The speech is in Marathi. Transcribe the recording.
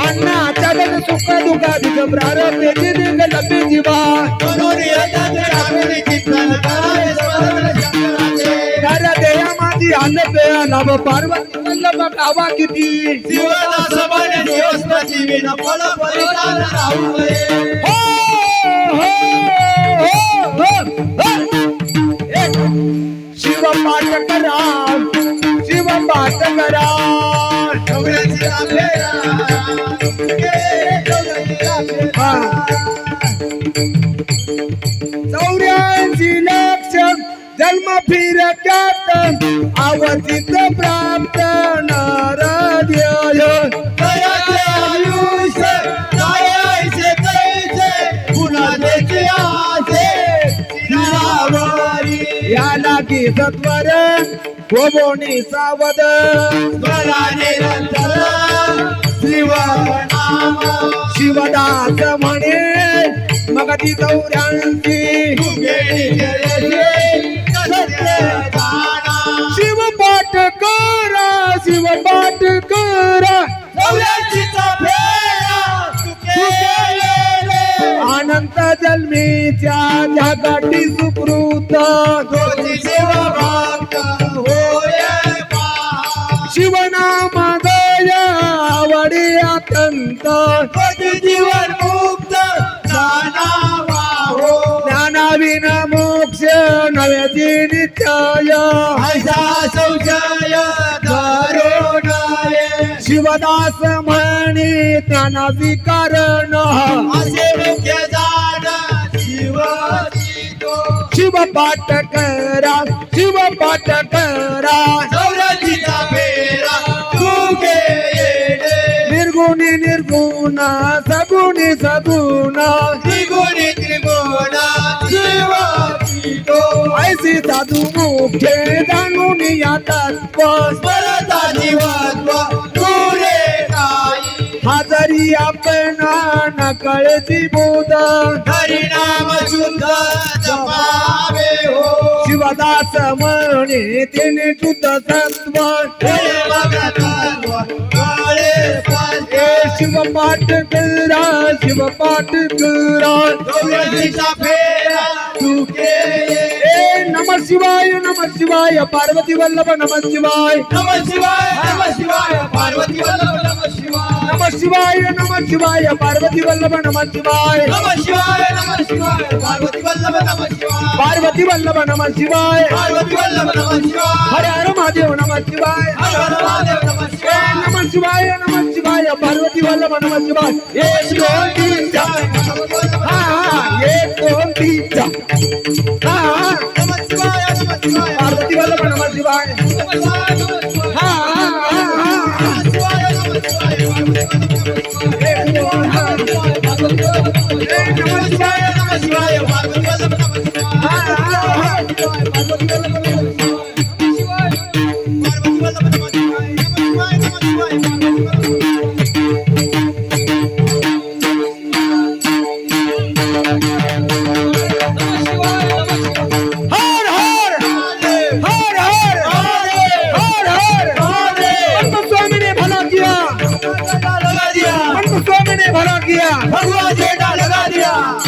ಅಣ್ಣ ಚದನ ಸುಖ ದುಃಖ ಬಿಗಬ್ರಾರ ಬೇಜಿ ದಿನ ಲಬ್ಬಿ ಜೀವ ಕರದೆಯ ಮಾಜಿ ಅನ್ನಪೆಯ ನವ ಪಾರ್ವತಿ ವಲ್ಲಭ ಕಾವಾ ಕಿತಿ ಜೀವನ ಸಮಾನ ದೇವಸ್ಥ ಜೀವಿನ ಫಲ ಪರಿತಾನ ರಾಹುವೇ ಹೋ ಹೋ ಹೋ पाठ करा शिव पाठ करा. चौऱ्याऐंशी लक्ष जन्म फिरक्यात. लागी सत्वर गोबोनी सावध. शिवदास म्हणे मग ती चौऱ्याऐंशी शिव पाठ करा शिव पाठ करा जन्मीच्या जगाटी सुकृत शिवनाम गय आवडी अत्यंत. जीवन मुक्त हो. ज्ञानाविन मोक्ष नव्याची नित्याय. ऐसा शौचाय करुणाय शिवदास म्हणी ज्ञानाची कारण. असे मुख्य शिव पाठ करा शिव पाठ करा सौरजीचा फेरा तुगे निर्गुणी निर्गुण सगुणी सगुण. त्रिगुणी त्रिगुण ऐसी साधू मुखे जाणून या तत्व स्मरता जीवत्व तुरे हजरी आपण नकळची बोध हरिनाम शुद्ध जपावे हो. शिवदास म्हणे तिने शुद्ध सत्व. हे भगतत्व काळे हे पंथे शिव पाठ करा शिव पाठ करा फेरा तुके. ए नम शिवाय नम शिवाय पार्वती वल्लभ नम शिवाय. नम शिवाय नम शिवाय पार्वती वल्लभ शिवाय नम शिवाय नम शिवाय पार्वती वल्लभ नम शिवाय नम शिवाय नम शिवाय पार्वती वल्लभ नम शिवाय पार्वती वल्लभ नम शिवाय पार्वती वल्लभ नम शिवाय हरे हर महादेव नम शिवाय हर हर महादेव नम ए शिवाय नम शिवाय नम शिवाय पार्वती वल्लभ नम शिवाय एक दोन तीन चार हा हा एक दोन तीन चार हा हा नम शिवाय नम शिवाय पार्वती वल्लभ नम शिवाय नम शिवाय नम शिवाय हा हा हा हा नम शिवाय नम शिवाय भला किया। भगवान जेठा Hallelujah.